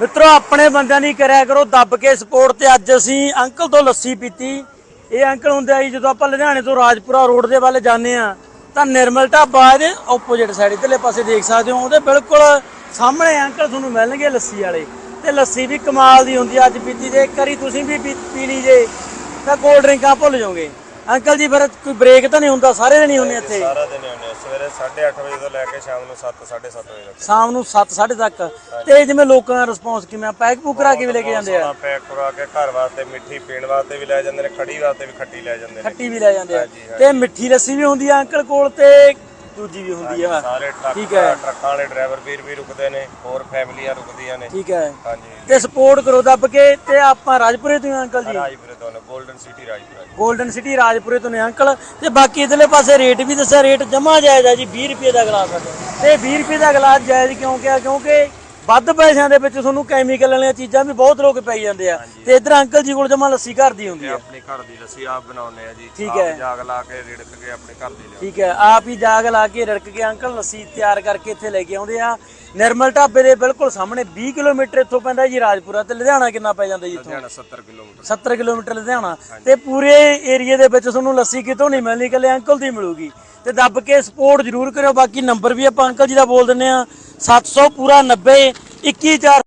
ਮਿੱਤਰੋ, ਆਪਣੇ ਬੰਦਿਆਂ ਦੀ ਕਰਿਆ ਕਰੋ, ਦੱਬ ਕੇ ਸਪੋਰਟ ਤੇ ਅੱਜ ਅਸੀਂ ਅੰਕਲ ਤੋਂ ਲੱਸੀ ਪੀਤੀ। ਇਹ ਅੰਕਲ ਹੁੰਦੇ ਆ ਜੀ, ਜਦੋਂ ਆਪਾਂ ਲੁਧਿਆਣੇ ਤੋਂ ਰਾਜਪੁਰਾ ਰੋਡ ਦੇ ਵੱਲ ਜਾਂਦੇ ਆ, ਤਾਂ ਨਿਰਮਲ ਢਾਬਾ ਇਹਦੇ ਆਪੋਜੀਟ ਸਾਈਡ ਇਧਰਲੇ ਪਾਸੇ ਦੇਖ ਸਕਦੇ ਹੋ, ਉਹਦੇ ਬਿਲਕੁਲ ਸਾਹਮਣੇ ਅੰਕਲ ਤੁਹਾਨੂੰ ਮਿਲਣਗੇ ਲੱਸੀ ਵਾਲੇ। ਤੇ ਲੱਸੀ ਵੀ ਕਮਾਲ ਦੀ ਹੁੰਦੀ ਅੱਜ ਪੀਤੀ ਜੇ, ਇੱਕ ਵਾਰੀ ਤੁਸੀਂ ਵੀ ਪੀ ਪੀ ਲਈ ਜੇ, ਤਾਂ ਕੋਲਡ ਡਰਿੰਕਾਂ ਭੁੱਲ ਜਾਓਗੇ। ਅੰਕਲ ਜੀ ਫਿਰ ਕੋਈ ਬ੍ਰੇਕ ਤਾਂ ਨਹੀਂ ਹੁੰਦਾ? ਸਾਰੇ ਦਿਨ ਹੀ ਹੁੰਦੇ ਇੱਥੇ? ਸਾਰਾ ਦਿਨ ਹੀ ਆ। ਸਵੇਰੇ 8:30 ਵਜੇ ਤੋਂ ਲੈ ਕੇ ਸ਼ਾਮ ਨੂੰ 7 7:30 ਵਜੇ ਤੱਕ। ਸ਼ਾਮ ਨੂੰ 7 7:30 ਤੱਕ ਤੇ ਜਿਵੇਂ ਲੋਕਾਂ ਦਾ ਰਿਸਪੌਂਸ ਕਿਵੇਂ ਆ? ਪੈਕ ਪੂਕ ਕਰਾ ਕੇ ਵੀ ਲੈ ਕੇ ਜਾਂਦੇ ਆ? ਪੈਕ ਕਰਾ ਕੇ ਘਰ ਵਾਸਤੇ ਮਿੱਠੀ ਪੀਣ ਵਾਸਤੇ ਵੀ ਲੈ ਜਾਂਦੇ ਨੇ ਖੜੀ ਵਾਸਤੇ ਵੀ ਖੱਟੀ ਲੈ ਜਾਂਦੇ ਨੇ। ਖੱਟੀ ਵੀ ਲੈ ਜਾਂਦੇ ਆ। ਤੇ ਮਿੱਠੀ ਲੱਸੀ ਵੀ ਹੁੰਦੀ ਆ ਅੰਕਲ ਕੋਲ ਤੇ ਦੂਜੀ ਵੀ ਹੁੰਦੀ ਆ। ਸਾਰੇ ਟਰੱਕ ਠੀਕ ਹੈ। ਟਰੱਕਾਂ ਵਾਲੇ ਡਰਾਈਵਰ ਵੀਰ ਵੀ ਰੁਕਦੇ ਨੇ ਹੋਰ ਫੈਮਲੀਆਂ ਰੁਕਦੀਆਂ ਨੇ। ਠੀਕ ਹੈ। ਹਾਂਜੀ। ਤੇ ਸਪੋਰਟ ਕਰੋ ਦੱਬ ਕੇ ਤੇ ਆਪਾਂ ਰਾਜਪੁਰੇ ਤੋਂ ਹੀ ਅੰਕਲ ਜੀ। ਰਾਜਪੁਰੇ ਤੋਂ 골ਡਨ ਸਿਟੀ ਰਾਜਪੁਰਾ ਜੀ। 골ਡਨ ਸਿਟੀ ਰਾਜਪੁਰੇ ਤੋਂ ਨੇ ਅੰਕਲ। ਤੇ ਬਾਕੀ ਇਧਰਲੇ ਪਾਸੇ ਰੇਟ ਵੀ ਦੱਸਿਆ ਰੇਟ ਜਮਾ ਜਾਇਜ਼ ਆ ਜੀ 20 ਰੁਪਏ ਦਾ ਗਲਾਸ ਤੇ 20 ਰੁਪਏ ਦਾ ਗਲਾਸ ਜਾਇਜ਼ ਕਿਉਂ ਕਿਹਾ? ਕਿਉਂਕਿ ਵੱਧ ਪੈਸਿਆਂ ਦੇ ਵਿੱਚ ਤੁਹਾਨੂੰ ਕੈਮੀਕਲ ਵਾਲੀਆਂ ਚੀਜ਼ਾਂ ਵੀ ਬਹੁਤ ਲੋਕ ਪਈ ਜਾਂਦੇ ਆ। ਤੇ ਇਧਰ ਅੰਕਲ ਜੀ ਕੋਲ ਜਮਾ ਲੱਸੀ ਘਰ ਦੀ ਹੁੰਦੀ ਇਹ ਆ। ਆਪਣੀ ਘਰ ਦੀ ਲੱਸੀ ਆਪ ਬਣਾਉਂਦੇ ਆ ਜੀ। ਠੀਕ ਆਪ ਹੈ। ਜਾਗ ਲਾ ਕੇ ਰਿੜਕ ਕੇ ਆਪਣੇ ਘਰ ਦੀ ਲਿਆ ਠੀਕ ਹੈ। ਆਪ ਹੀ ਜਾਗ ਲਾ ਕੇ ਰੜਕ ਕੇ ਅੰਕਲ ਲੱਸੀ ਤਿਆਰ ਕਰਕੇ ਇੱਥੇ ਲੈ ਕੇ ਆਉਂਦੇ ਆ। ਨਿਰਮਲ ਢਾਬੇ ਦੇ ਬਿਲਕੁਲ ਸਾਹਮਣੇ 20 ਕਿਲੋਮੀਟਰ ਇੱਥੋਂ ਪੈਂਦਾ ਜੀ ਰਾਜਪੁਰਾ ਤੇ ਲੁਧਿਆਣਾ ਕਿੰਨਾ ਪੈ ਜਾਂਦਾ ਜੀ ਇੱਥੋਂ? ਲੁਧਿਆਣਾ 70 ਕਿਲੋਮੀਟਰ। 70 ਕਿਲੋਮੀਟਰ ਲੁਧਿਆਣਾ। ਤੇ ਪੂਰੇ ਏਰੀਆ ਦੇ ਵਿੱਚ ਤੁਹਾਨੂੰ ਲੱਸੀ ਕਿਤੋਂ ਨਹੀਂ ਮਿਲਣੀ ਇਕੱਲੇ ਅੰਕਲ ਦੀ ਮਿਲੂਗੀ। ਤੇ ਦੱਬ ਕੇ ਸਪੋਰਟ ਜ਼ਰੂਰ ਕਰਿਓ ਬਾਕੀ ਨੰਬਰ ਵੀ ਆਪਾਂ ਅੰਕਲ ਜੀ ਦਾ ਬੋਲ ਦਿੰਨੇ ਆ 700 ਪੂਰਾ 90 214